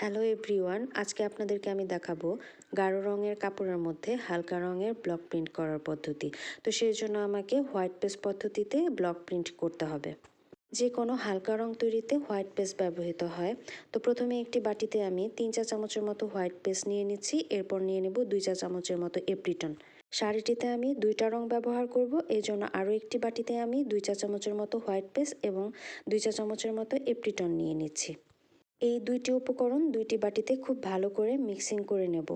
Hello everyone, আজকে আপনাদেরকে আমি দেখাবো গাঢ় রঙের কাপড়ের মধ্যে হালকা রঙের ব্লক প্রিন্ট করার পদ্ধতি। তো সেই জন্য আমাকে হোয়াইট পেস্ট পদ্ধতিতে ব্লক প্রিন্ট করতে হবে। যে কোনো হালকা রং তৈরিতে হোয়াইট পেস্ট ব্যবহৃত হয়। তো প্রথমে একটি বাটিতে আমি তিন চা চামচের মতো হোয়াইট পেস্ট নিয়ে নিচ্ছি, এরপর নিয়ে নেব দুই চা চামচের মতো এপ্রিটন। শাড়িটিতে আমি দুইটা রং ব্যবহার করব এই জন্য আরও একটি বাটিতে আমি দুই চা চামচের মতো হোয়াইট পেস্ট এবং দুই চা চামচের মতো এপ্রিটন নিয়ে নিচ্ছি। এই দুইটি উপকরণ দুইটি বাটিতে খুব ভালো করে মিক্সিং করে নেব।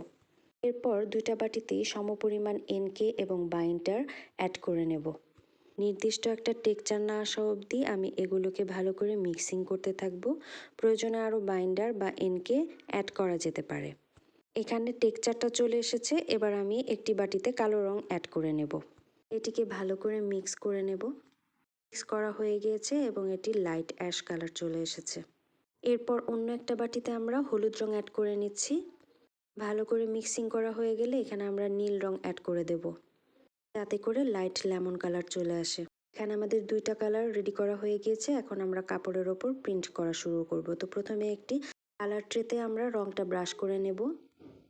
এরপর দুইটা বাটিতেই সমপরিমাণ এনকে এবং বাইন্ডার অ্যাড করে নেব। নির্দিষ্ট একটা টেকচার না আসা অবধি আমি এগুলোকে ভালো করে মিক্সিং করতে থাকব। প্রয়োজনে আরও বাইন্ডার বা এনকে অ্যাড করা যেতে পারে। এখানে টেক্সচারটা চলে এসেছে, এবার আমি একটি বাটিতে কালো রং অ্যাড করে নেব। এটিকে ভালো করে মিক্স করে নেব। মিক্স করা হয়ে গিয়েছে এবং এটি লাইট অ্যাশ কালার চলে এসেছে। এরপর অন্য একটা বাটিতে আমরা হলুদ রং অ্যাড করে নিচ্ছি। ভালো করে মিক্সিং করা হয়ে গেলে এখানে আমরা নীল রং অ্যাড করে দেব। যাতে করে লাইট লেমন কালার চলে আসে। এখানে আমাদের দুইটা কালার রেডি করা হয়ে গিয়েছে। এখন আমরা কাপড়ের ওপর প্রিন্ট করা শুরু করব। তো প্রথমে একটি কালার ট্রেতে আমরা রংটা ব্রাশ করে নেব।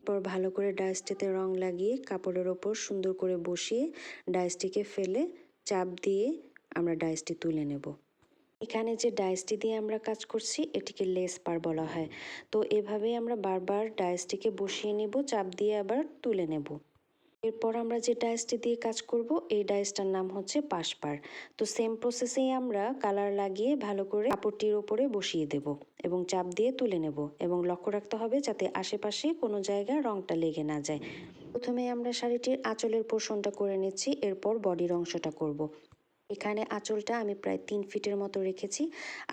পর ভালো করে ডাইসটিতে রং লাগিয়ে কাপড়ের ওপর সুন্দর করে বসিয়ে ডাইসটিকে ফেলে চাপ দিয়ে আমরা ডাইসটি তুলে নেব। এখানে যে ডাইসটি দিয়ে আমরা কাজ করছি, এটিকে লেস পার বলা হয়। তো এভাবেই আমরা বারবার ডাইসটিকে বসিয়ে নেব, চাপ দিয়ে আবার তুলে নেব। এরপর আমরা যে ডাইসটি দিয়ে কাজ করব, এই ডাইসটার নাম হচ্ছে পাশপার তো সেম প্রসেসেই আমরা কালার লাগিয়ে ভালো করে কাপড়টির ওপরে বসিয়ে দেব এবং চাপ দিয়ে তুলে নেব এবং লক্ষ্য রাখতে হবে যাতে আশেপাশে কোনো জায়গায় রংটা লেগে না যায়। প্রথমে আমরা শাড়িটির আঁচলের পোর্শনটা করে নিচ্ছি, এরপর বডির অংশটা করব। এখানে আঁচলটা আমি প্রায় তিন ফিটের মতো রেখেছি।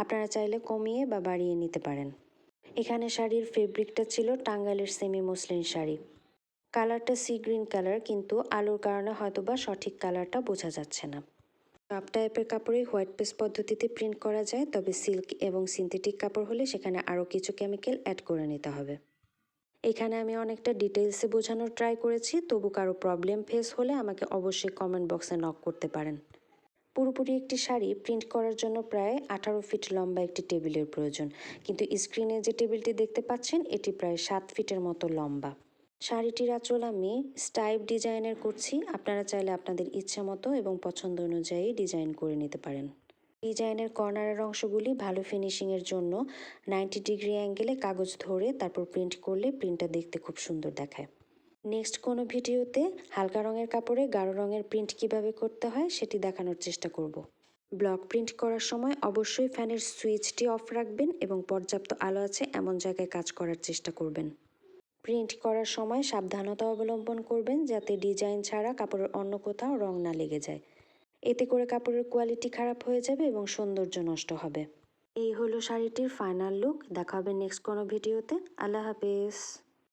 আপনারা চাইলে কমিয়ে বা বাড়িয়ে নিতে পারেন। এখানে শাড়ির ফেব্রিকটা ছিল টাঙ্গাইলের সেমি মসলিন শাড়ি। কালারটা সি গ্রিন কালার, কিন্তু আলোর কারণে হয়তো বা সঠিক কালারটা বোঝা যাচ্ছে না। সব টাইপের কাপড়ে হোয়াইট পেস পদ্ধতিতে প্রিন্ট করা যায়, তবে সিল্ক এবং সিনথেটিক কাপড় হলে সেখানে আরও কিছু কেমিক্যাল অ্যাড করে নিতে হবে। এখানে আমি অনেকটা ডিটেলসে বোঝানোর ট্রাই করেছি, তবু কারও প্রবলেম ফেস হলে আমাকে অবশ্যই কমেন্ট বক্সে নক করতে পারেন। পুরোপুরি একটি শাড়ি প্রিন্ট করার জন্য প্রায় আঠারো ফিট লম্বা একটি টেবিলের প্রয়োজন। কিন্তু স্ক্রিনে যে টেবিলটি দেখতে পাচ্ছেন, এটি প্রায় সাত ফিটের মতো লম্বা। শাড়িটির আঁচল আমি স্টাইপ ডিজাইনের করছি। আপনারা চাইলে আপনাদের ইচ্ছা মতো এবং পছন্দ অনুযায়ী ডিজাইন করে নিতে পারেন। ডিজাইনের কর্নারের অংশগুলি ভালো ফিনিশিংয়ের জন্য নাইনটি ডিগ্রি অ্যাঙ্গেলে কাগজ ধরে তারপর প্রিন্ট করলে প্রিন্টটা দেখতে খুব সুন্দর দেখায়। নেক্সট কোনো ভিডিওতে হালকা রঙের কাপড়ে গাঢ় রঙের প্রিন্ট কীভাবে করতে হয় সেটি দেখানোর চেষ্টা করব। ব্লক প্রিন্ট করার সময় অবশ্যই ফ্যানের সুইচটি অফ রাখবেন এবং পর্যাপ্ত আলো আছে এমন জায়গায় কাজ করার চেষ্টা করবেন। প্রিন্ট করার সময় সাবধানতা অবলম্বন করবেন যাতে ডিজাইন ছাড়া কাপড়ের অন্য কোথাও রং না লেগে যায়। এতে করে কাপড়ের কোয়ালিটি খারাপ হয়ে যাবে এবং সৌন্দর্য নষ্ট হবে। এই হলো শাড়িটির ফাইনাল লুক দেখা হবে নেক্সট কোনো ভিডিওতে। আল্লাহ হাফেজ।